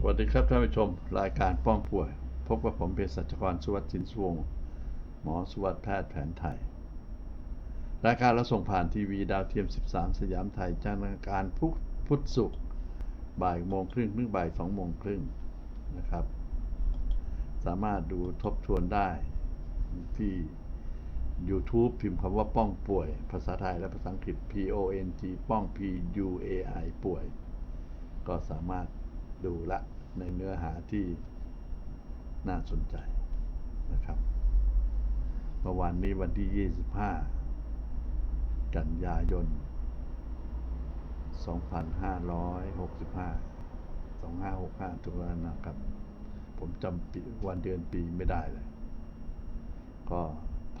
สวัสดีครับท่านผู้ชม รายการป้องป่วย พบกับผมเภสัชกรสุวัสดิ์จินสวงหมอสุวัสดิ์แพทย์แผนไทย รายการเราส่งผ่านทีวีดาวเทียม 13 สยามไทยจันทร์อังคารพุธพุธศุกร์บ่ายโมงครึ่งถึงบ่ายสองโมงครึ่งนะครับ สามารถดูทบทวนได้ที่ YouTube พิมพ์คำว่าป้องป่วย ภาษาไทยและภาษาอังกฤษ P O N G ป้อง P U A I ป่วย ก็สามารถ ดูละในเนื้อหาที่น่าสนใจนะครับเมื่อวานนี้วันที่ 25 กันยายน 2565 2565ถูกแล้วนะครับ ผมจำปีวันเดือนปีไม่ได้เลย ก็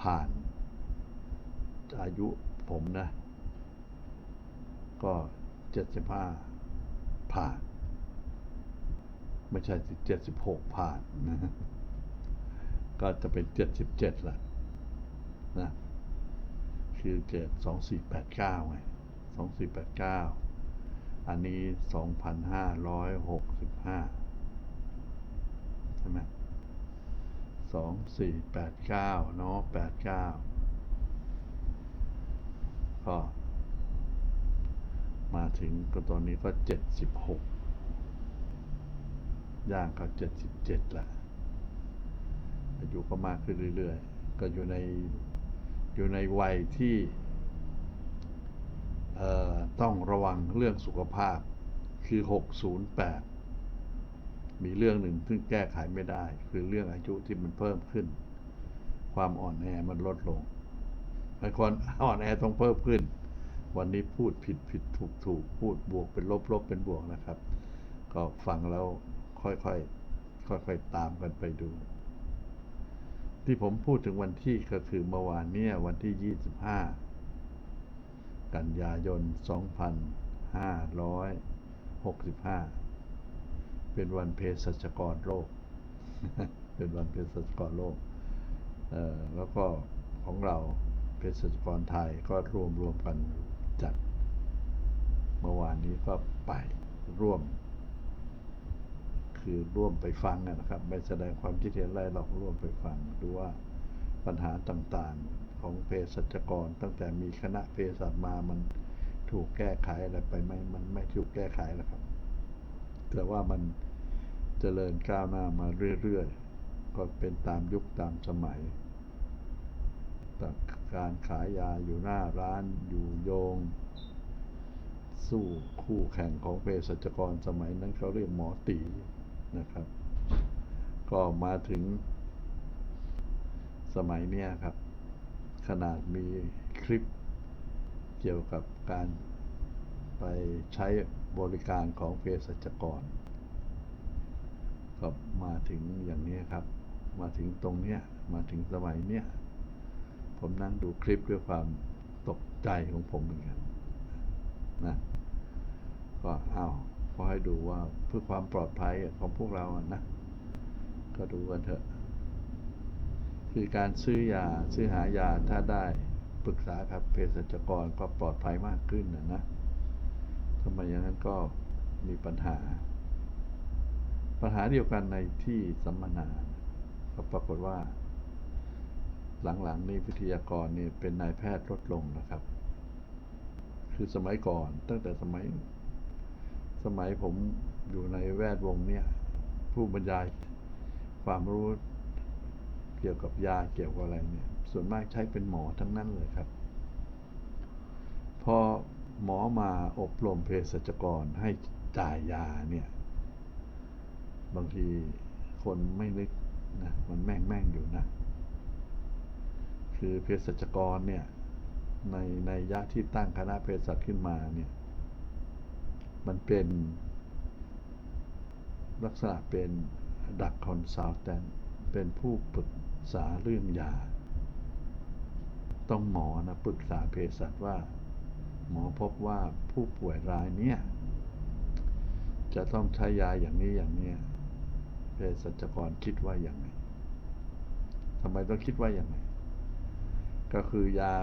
ผ่านอายุผมนะ ก็ 75 ผ่าน ไม่ใช่สิ76ผ่านนะก็จะเป็น77ละนะคือเกิด2489ไง2489อันนี้2565ใช่ไหม2489เนาะ89ก็มาถึงก็ตอนนี้ก็76 ย่างก็77ละอายุก็มากขึ้นเรื่อยๆ ก็อยู่ในอยู่ในวัยที่เอ่อต้องระวังเรื่องสุขภาพคือ 608 มีเรื่องหนึ่งซึ่งแก้ไขไม่ได้ คือเรื่องอายุที่มันเพิ่มขึ้น ความอ่อนแอมันลดลงไอ้คนอ่อนแอต้องเพิ่มขึ้น วันนี้พูดผิดผิดถูกถูกพูดบวกเป็นลบลบเป็นบวกนะครับ ก็ฟังแล้ว ค่อยๆค่อยๆตามกันไปดู ที่ผมพูดถึงวันที่ก็คือเมื่อวานเนี่ยวันที่ 25 กันยายน 2565 เป็นวันเภสัชกรโลก เป็นวันเภสัชกรโลกเอ่อแล้วก็ของเราเภสัชกรไทยก็รวมรวมกันจัด เมื่อวานนี้ก็ไปร่วม คือร่วมไปฟังนะครับ ไม่แสดงความคิดเห็นอะไรหรอกร่วมไปฟังดูว่าปัญหาต่างๆของเภสัชกร ตั้งแต่มีคณะเภสัชมามันถูกแก้ไขอะไรไปไหมมันไม่ถูกแก้ไขแล้วครับ แต่ว่ามันเจริญก้าวหน้ามาเรื่อยๆ ก็เป็นตามยุคตามสมัยแต่การขายยาอยู่หน้าร้านอยู่โยง สู้คู่แข่งของเภสัชกรสมัยนั้นเขาเรียกหมอตี นะครับ ก็มาถึงสมัยเนี้ยครับ ขนาดมีคลิปเกี่ยวกับการไปใช้บริการของเภสัชกร ก็มาถึงอย่างนี้ครับ มาถึงตรงเนี้ย มาถึงสมัยเนี้ย ผมนั่งดูคลิปด้วยความตกใจของผมเหมือนกันนะ ก็เอาว ขอให้ดูว่าเพื่อความปลอดภัยของพวกเรานะ ก็ดูกันเถอะ คือการซื้อยาซื้อหายาถ้าได้ปรึกษากับเภสัชกรก็ปลอดภัยมากขึ้นนะนะทำไมอย่างนั้นก็มีปัญหา ปัญหาเดียวกันในที่สัมมนาก็ปรากฏว่า หลังๆนี้วิทยากรนี่เป็นนายแพทย์ลดลงนะครับ คือสมัยก่อนตั้งแต่สมัย สมัยผมอยู่ในแวดวงเนี่ยผู้บรรยายความรู้เกี่ยวกับยาเกี่ยวกับอะไรเนี่ย ส่วนมากใช้เป็นหมอทั้งนั้นเลยครับ พอหมอมาอบรมเภสัชกรให้จ่ายยาเนี่ย บางทีคนไม่นึกนะมันแม่งแม่งอยู่นะ คือเภสัชกรเนี่ย ในในยะที่ตั้งคณะเภสัชขึ้นมาเนี่ย มันเป็นลักษณะเป็นดักคอนซัลแทนเป็นผู้ปรึกษาเรื่องยา ต้องหมอนะปรึกษาเภสัชว่า หมอพบว่าผู้ป่วยรายเนี้ยจะต้องใช้ยาอย่างนี้อย่างเนี้ยเภสัชกรคิดว่าอย่างไรทำไมต้องคิดว่าอย่างไรก็คือยา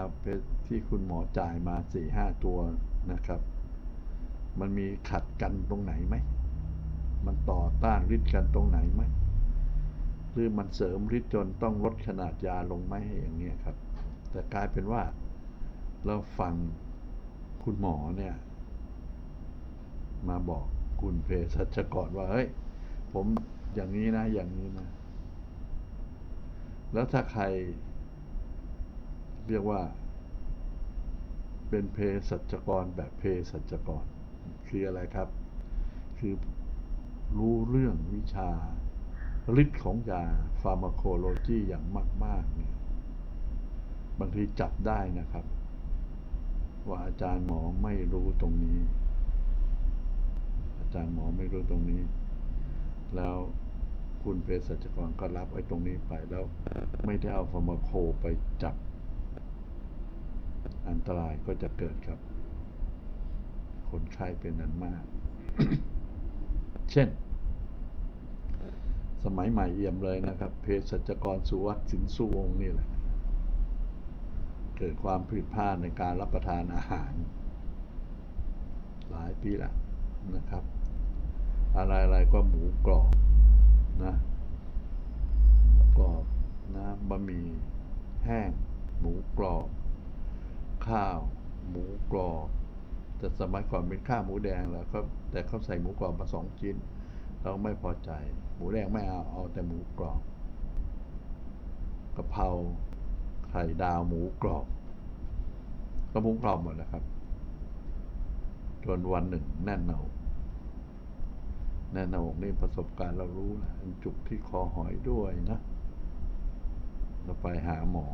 ที่คุณหมอจ่ายมาสี่ห้าตัวนะครับ มันมีขัดกันตรงไหนไหม มันต่อต้านฤทธิ์กันตรงไหนไหม หรือมันเสริมฤทธิ์จนต้องลดขนาดยาลงไหมอย่างเงี้ยครับ แต่กลายเป็นว่าเราฟังคุณหมอเนี่ย มาบอกคุณเภสัชกรว่า เฮ้ย ผมอย่างนี้นะ อย่างนี้นะ แล้วถ้าใคร เรียกว่า เป็นเภสัชกรแบบเภสัชกร คืออะไรครับ คือรู้เรื่องวิชาฤทธิ์ของยาฟาร์มาโคโลจีอย่างมาก ๆ เนี่ย บางทีจับได้นะครับ ว่าอาจารย์หมอไม่รู้ตรงนี้ อาจารย์หมอไม่รู้ตรงนี้ แล้วคุณเภสัชกรก็รับไอ้ตรงนี้ไปแล้วไม่ได้เอาฟาร์มาโคไปจับ อันตรายก็จะเกิดครับ คนไข้เป็นนั้นมาก เช่น สมัยใหม่เอี่ยมเลยนะครับเภสัชกรสุวัสดิ์สินสุวงศ์นี่แหละ เกิดความผิดพลาดในการรับประทานอาหาร หลายปีละนะครับ อะไรๆก็หมูกรอบนะหมูกรอบนะบะหมี่แห้ง หมูกรอบ ข้าว หมูกรอบ แต่ สมัยก่อนเป็นข้าวหมูแดงแล้วก็แต่เขาใส่หมูกรอบมาสองชิ้น เราไม่พอใจ หมูแดงไม่เอาเอาแต่หมูกรอบกะเพราไข่ดาวหมูกรอบ ก็หมูกรอบหมดแล้วครับจนวันหนึ่งแน่นหนาอกแน่นหนาอกนี่ประสบการณ์เรารู้นะจุกที่คอหอยด้วยนะเราไปหาหมอ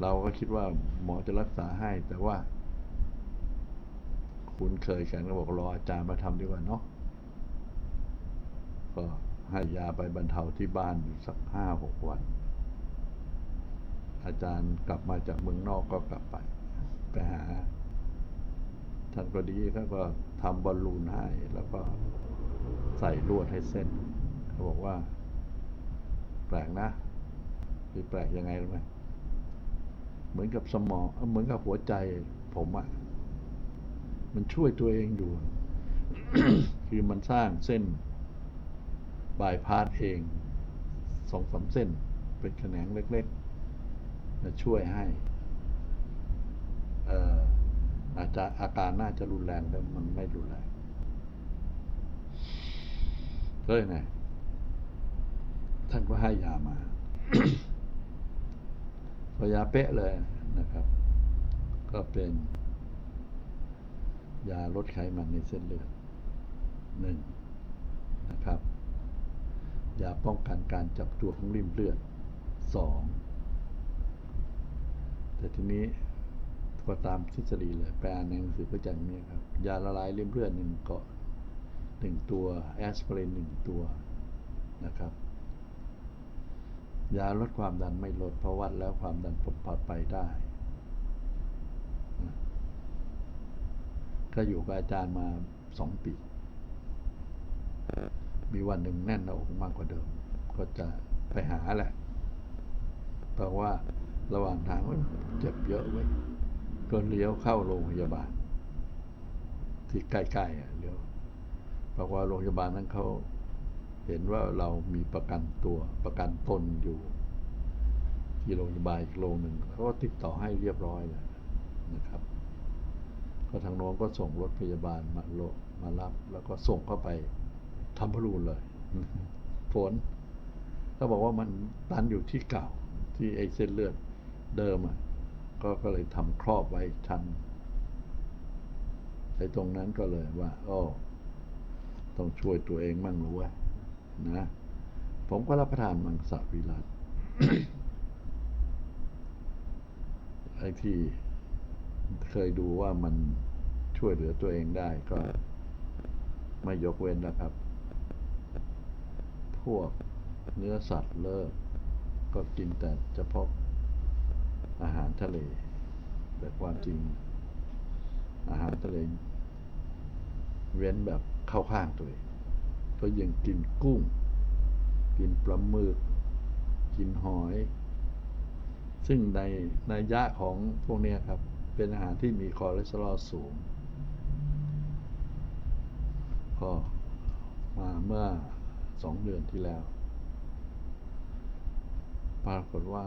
เราก็คิดว่าหมอจะรักษาให้แต่ว่า คุณเคยกันก็บอกรออาจารย์มาทำดีกว่าเนาะก็ให้ยาไปบรรเทาที่บ้านอยู่สักห้าหกวัน อาจารย์กลับมาจากเมืองนอกก็กลับไป ไปหา ท่านก็ดีเขาก็ทำบอลลูนให้ แล้วก็ใส่ลวดให้เส้น เขาบอกว่า แปลกนะคือแปลกยังไงรู้ไหมเหมือนกับสมองเอ้าเหมือนกับหัวใจผมอะ มันช่วยตัวเองอยู่ คือมันสร้างเส้นบายพาสเองสองสามเส้น เป็นแขนงเล็กๆจะช่วยให้อออาจจะอาการน่าจะรุนแรงแต่มันไม่รุนแรงก็เลยไงท่านก็ให้ยามาพอยาเป๊ะเลยนะครับ ก็เป็น ยาลดไขมันในเส้นเลือดหนึ่งนะครับ ยาป้องกันการจับตัวของริมเลือดสองแต่ทีนี้ก็ตามทฤษฎีเลยไปอ่านในหนังสือก็จะอย่างนี้ครับ ยาละลายริมเลือดหนึ่งเกาะหนึ่งตัวแอสไพรินหนึ่งตัวนะครับ ยาลดความดันไม่ลดเพราะวัดแล้วความดันปรับไปได้นะ ก็อยู่กับอาจารย์มาสองปี มีวันหนึ่งแน่นหน้าอกมากกว่าเดิม ก็จะไปหาแหละเพราะว่าระหว่างทางเจ็บเยอะไว้ ก็เลี้ยวเข้าโรงพยาบาล ที่ใกล้ๆอะเลี้ยวเพราะว่าโรงพยาบาลนั้นเขาเห็นว่าเรามีประกันตัวประกันตนอยู่ ที่โรงพยาบาลอีกโรงหนึ่งเขาก็ติดต่อให้เรียบร้อยแล้วนะครับ ก็ทางโน้นก็ส่งรถพยาบาลมาโลมารับ แล้วก็ส่งเข้าไปทำพรูนเลยผลเขาบอกว่ามันตันอยู่ที่เก่าที่ไอเส้นเลือดเดิมอะก็ก็เลยทำครอบไว้ชั้นไอตรงนั้นก็เลยว่าอ้อต้องช่วยตัวเองมั่งรู้ว่านะ ผมก็รับประทานมังสวิรัตไอ้ที่ เคยดูว่ามันช่วยเหลือตัวเองได้ก็ไม่ยกเว้นนะครับ พวกเนื้อสัตว์เลิก ก็กินแต่เฉพาะอาหารทะเล แต่ความจริง อาหารทะเล เว้นแบบเข้าข้างตัวเองก็ยังกินกุ้ง กินปลาหมึก กินหอย ซึ่งในในยะของพวกนี้ครับ เป็นอาหารที่มีคอเลสเตอรอลสูง ก็มาเมื่อสองเดือนที่แล้ว ปรากฏว่า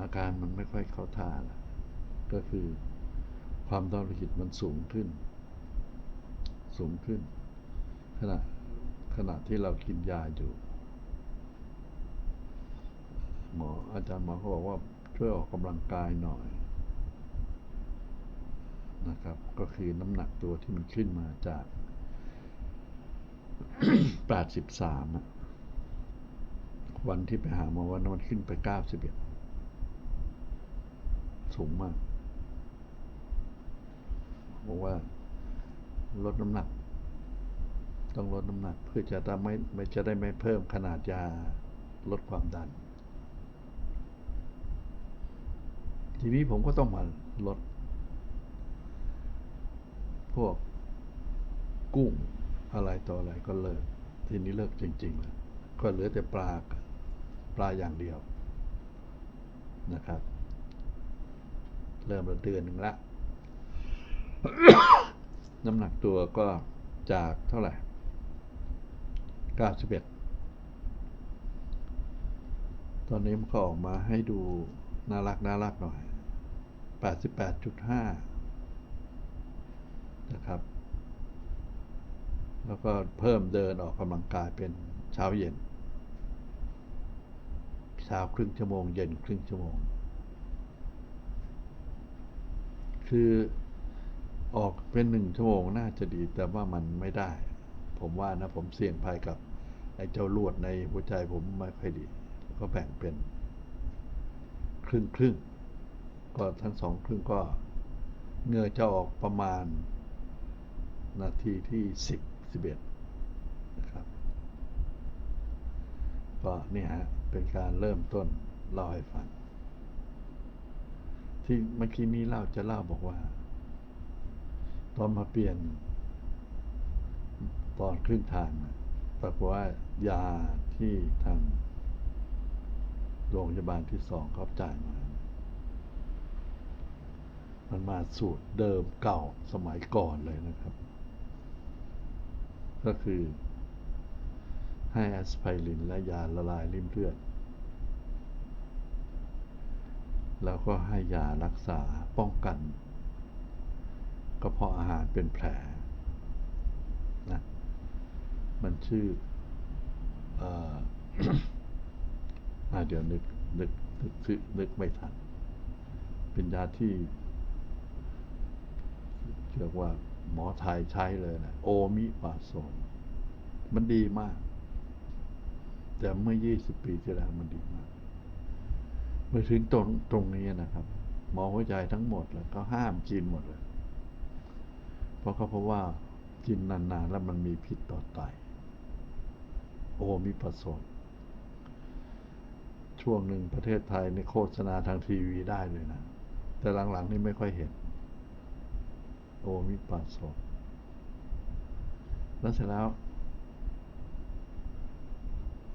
อาการมันไม่ค่อยเข้าท่าละก็คือความดันโลหิตมันสูงขึ้น สูงขึ้น ขณะขณะที่เรากินยาอยู่ หมออาจารย์หมอเขาบอกว่า ช่วยออกกำลังกายหน่อยนะครับ ก็คือน้ำหนักตัวที่มันขึ้นมาจาก 83 วันที่ไปหาหมอวันนั้นมันขึ้นไป 91 สูงมากบอกว่าลดน้ำหนัก ต้องลดน้ำหนักเพื่อจะไม่จะได้ไม่เพิ่มขนาดยาลดความดัน ทีนี้ผมก็ต้องมาลด พวกกุ้งอะไรต่ออะไรก็เลิก ทีนี้เลิกจริง ๆ แล้ว ก็เหลือแต่ปลาปลาอย่างเดียวนะครับ เริ่มมาเดือนหนึ่งละ น้ำหนักตัวก็จากเท่าไหร่91ตอนนี้มันก็ออกมาให้ดูน่ารักน่ารักหน่อย 88.5 นะครับ แล้วก็เพิ่มเดินออกกำลังกายเป็นเช้าเย็น เช้าครึ่งชั่วโมง เย็นครึ่งชั่วโมง คือออกเป็นหนึ่งชั่วโมงน่าจะดีแต่ว่ามันไม่ได้ ผมว่านะผมเสี่ยงภัยกับไอ้เจ้าลวดในหัวใจผมไม่ค่อยดี ก็แบ่งเป็น ครึ่งครึ่ง ก็ทั้งสองครึ่งก็เงื่อจะออกประมาณ นาทีที่สิบสิบเอ็ดนะครับ ก็นี่ฮะ เป็นการเริ่มต้นเล่าให้ฟัง ที่เมื่อกี้นี้เล่าจะเล่าบอกว่า ตอนมาเปลี่ยน ตอนครึ่งทางนะปรากฏว่ายาที่ทางโรงพยาบาลที่สองเขาจ่ายมา มันมาสูตรเดิมเก่าสมัยก่อนเลยนะครับ ก็คือ ให้แอสไพรินและยาละลายริ่มเลือด แล้วก็ให้ยารักษาป้องกันกระเพาะอาหารเป็นแผลนะมันชื่อเอ่าเดี๋ยวนึกนึกนึกนึกนึกไม่ทัน เป็นยาที่ เรียกว่าหมอไทยใช้เลยนะโอมิปาโซนมันดีมาก แต่เมื่อ 20 ปีที่แล้วมันดีมากเมื่อถึงตรงตรงนี้นะครับหมอหัวใจทั้งหมดแล้วก็ห้ามกินหมดเลย เพราะเขาเพราะว่ากินนานๆแล้วมันมีพิษต่อไตโอมิปาโซนช่วงหนึ่งประเทศไทยในโฆษณาทางทีวีได้เลยนะ แต่หลังๆนี่ไม่ค่อยเห็น โอมิปาโซนแล้วเสร็จแล้ว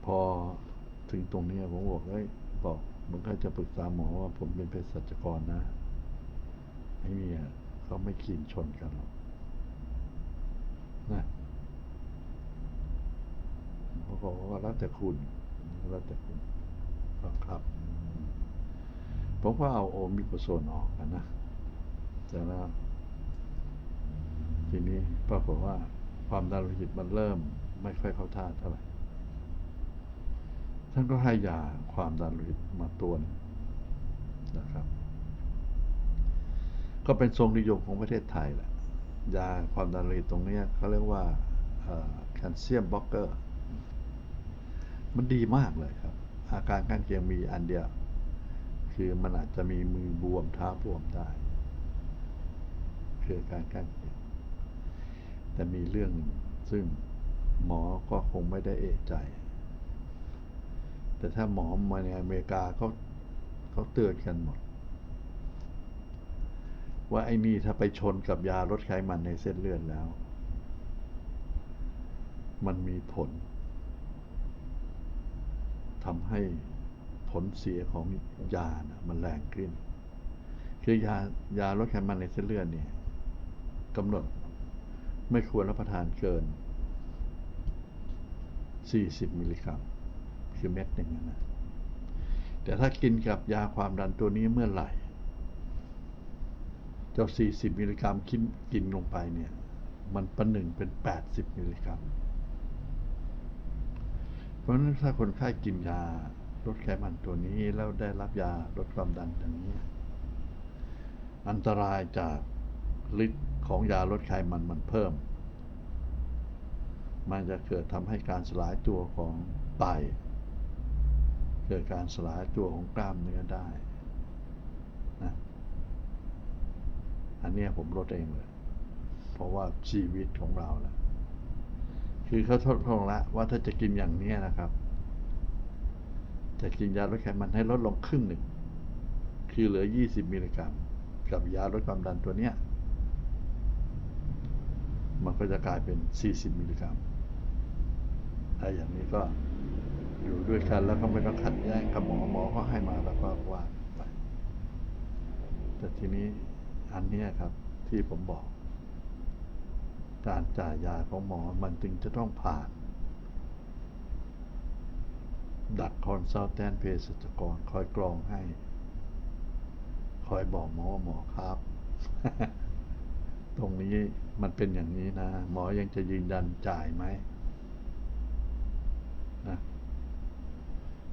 พอถึงตรงนี้ผมบอกเอ้ยบอกมันก็จะปรึกษาหมอว่าผมเป็นเภสัชกรนะไอ้เมียเขาไม่ขีนชนกันหรอกนะเขาบอกว่าแล้วแต่คุณแล้วแต่คุณครับผมก็เอาโอมิโปโซนออกกันนะแต่แล้ว ทีนี้ปรากฏว่าความดันโลหิตมันเริ่มไม่ค่อยเข้าท่าเท่าไหร่ท่านก็ให้ยาความดันโลหิตมาตัวนนะครับ ก็เป็นทรงนิยมของประเทศไทยแหละ ยาความดันโลหิตตรงนี้เขาเรียกว่าแคลเซียมบล็อกเกอร์ มันดีมากเลยครับ อาการข้างเคียงมีอันเดียว คือมันอาจจะมีมือบวมเท้าบวมได้คืออาการข้างเคียง แต่มีเรื่องหนึ่งซึ่งหมอก็คงไม่ได้เอะใจ แต่ถ้าหมอมาในอเมริกาเขาเขาเตือนกันหมด ว่าไอ้นี่ถ้าไปชนกับยาลดไขมันในเส้นเลือดแล้ว มันมีผลทำให้ผลเสียของยานะมันแรงขึ้น คือยายาลดไขมันในเส้นเลือดเนี่ยกำหนด ไม่ควรรับประทานเกิน 40 มิลลิกรัม คือเม็ดหนึ่งนะ แต่ถ้ากินกับยาความดันตัวนี้เมื่อไหร่ เจ้า 40 มิลลิกรัมกินกินลงไปเนี่ย มันประหนึ่งเป็น 80 มิลลิกรัม เพราะฉะนั้นถ้าคนไข้กินยาลดไขมันตัวนี้แล้วได้รับยาลดความดันอย่างนี้ อันตรายจากฤทธิ์ ของยาลดไขมันมันเพิ่ม มันจะเกิดทำให้การสลายตัวของไต เกิดการสลายตัวของกล้ามเนื้อได้นะอันนี้ผมลดเองเลย เพราะว่าชีวิตของเราแหละคือเขาทดลองแล้วว่าถ้าจะกินอย่างนี้นะครับ จะกินยาลดไขมันให้ลดลงครึ่งหนึ่ง คือเหลือ 20 มิลลิกรัม กับยาลดความดันตัวเนี้ย มันก็จะกลายเป็น 40 มิลลิกรัมถ้าอย่างนี้ก็อยู่ด้วยกันแล้วก็ไม่ต้องขัดแย้งกับหมอหมอก็ให้มาแล้วก็ว่าไป แต่ทีนี้อันนี้ครับที่ผมบอก การจ่ายยาของหมอมันจึงจะต้องผ่าน ดักคอนซัลแทนเภสัชกรคอยกรองให้ คอยบอกหมอว่าหมอครับ ตรงนี้มันเป็นอย่างนี้นะ หมอยังจะยืนยันจ่ายไหมนะ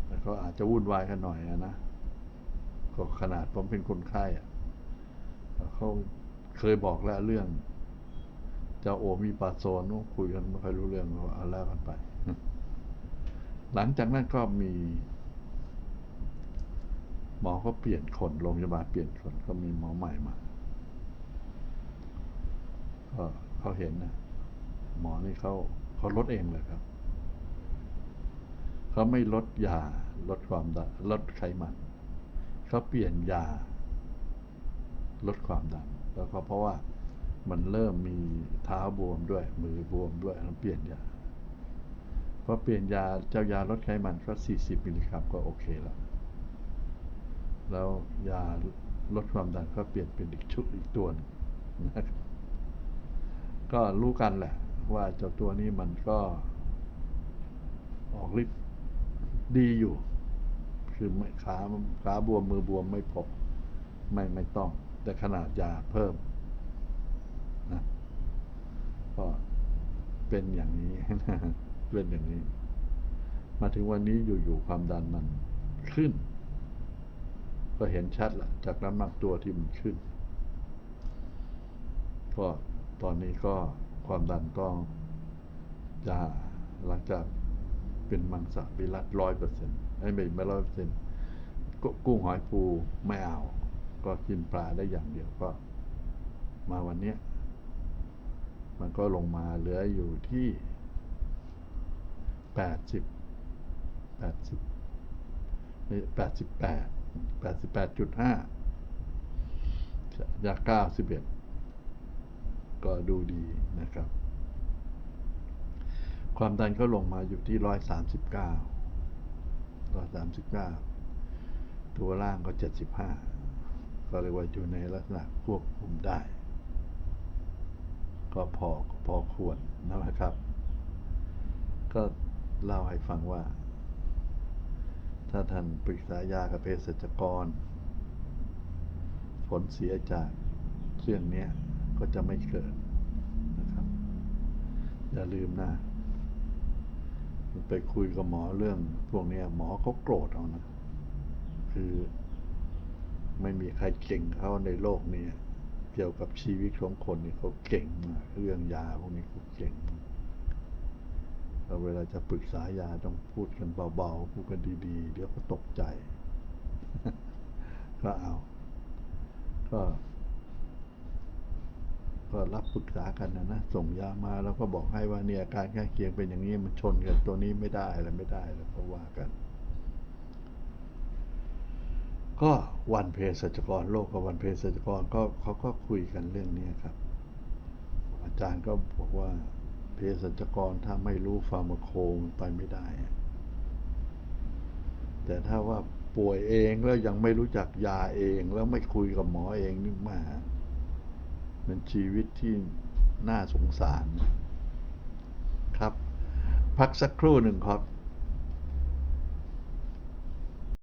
แล้วก็อาจจะวุ่นวายกันหน่อยอะนะก็ขนาดผมเป็นคนไข้อะเขาเคยบอกแล้วเรื่องจ้าโอมีปาโซนนู้นคุยกันไม่ค่อยรู้เรื่องก็เอาแล้วกันไป หลังจากนั้นก็มี หมอก็เปลี่ยนคนโรงพยาบาลเปลี่ยนคนก็มีหมอใหม่มา ก็เขาเห็นนะหมอนี่เขาเขาลดเองเลยครับ เขาไม่ลดยาลดความดันลดไขมันเขาเปลี่ยนยา ลดความดันแล้วก็เพราะว่ามันเริ่มมีเท้าบวมด้วย มือบวมด้วยแล้วเปลี่ยนยาพอเปลี่ยนยาเจ้ายาลดไขมันก็ 40 มิลลิกรัมก็โอเคแล้ว แล้วยาลดความดันก็เปลี่ยนเป็นอีกชุดอีกตัวนึงนะครับ ก็รู้กันแหละ ว่าเจ้าตัวนี้มันก็ ออกฤทธิ์ดีอยู่ คือไม่ขาขาบวมมือบวมไม่พบไม่ไม่ต้อง แต่ขนาดยาเพิ่มนะก็เป็นอย่างนี้เป็นอย่างนี้ มาถึงวันนี้อยู่ๆความดันมันขึ้น ก็เห็นชัดละจากน้ำหนักตัวที่มันขึ้น ก็ ตอนนี้ก็ความดันก็จะหลังจากเป็นมังสวิรัตร้อยเปอร์เซ็นต์ไอ้ไม่ไม่ร้อยเปอร์เซ็นต์กุ้งหอยปูไม่เอา ก็กินปลาได้อย่างเดียวก็ มาวันเนี้ยมันก็ลงมาเหลืออยู่ที่แปดสิบแปดสิบแปดสิบแปดแปดสิบแปดจุดห้าจากเก้าสิบเอ็ด ก็ดูดีนะครับ ความดันก็ลงมาอยู่ที่ร้อยสามสิบเก้าร้อยสามสิบเก้าตัวล่างก็เจ็ดสิบห้าก็เรียกว่าอยู่ในลักษณะควบคุมได้ ก็พอพอควรนะครับ ก็เล่าให้ฟังว่า ถ้าท่านปรึกษายากับเภสัชกร ผลเสียจากเรื่องนี้ ก็จะไม่เกิดนะครับ อย่าลืมนะไปคุยกับหมอเรื่องพวกนี้หมอเขาโกรธเอานะ คือไม่มีใครเก่งเขาในโลกนี้เกี่ยวกับชีวิตของคนนี่เขาเก่งมากเรื่องยาพวกนี้เขาเก่งเราเวลาจะปรึกษายาต้องพูดกันเบาๆพูดกันดีๆ เดี๋ยวก็ตกใจ ก็เอา ก็ ก็รับปรึกษากันนะนะส่งยามาแล้วก็บอกให้ว่าเนี่ยอาการข้างเคียงเป็นอย่างนี้มันชนกันตัวนี้ไม่ได้อะไรไม่ได้แล้วก็ว่ากัน ก็วันเภสัชกรโลกกับวันเภสัชกรก็เขาก็คุยกันเรื่องนี้ครับ อาจารย์ก็บอกว่าเภสัชกรถ้าไม่รู้ฟาร์มาโคมันไปไม่ได้ แต่ถ้าว่าป่วยเองแล้วยังไม่รู้จักยาเองแล้วไม่คุยกับหมอเองนี่มา เป็นชีวิตที่น่าสงสาร ครับ พักสักครู่หนึ่งครับ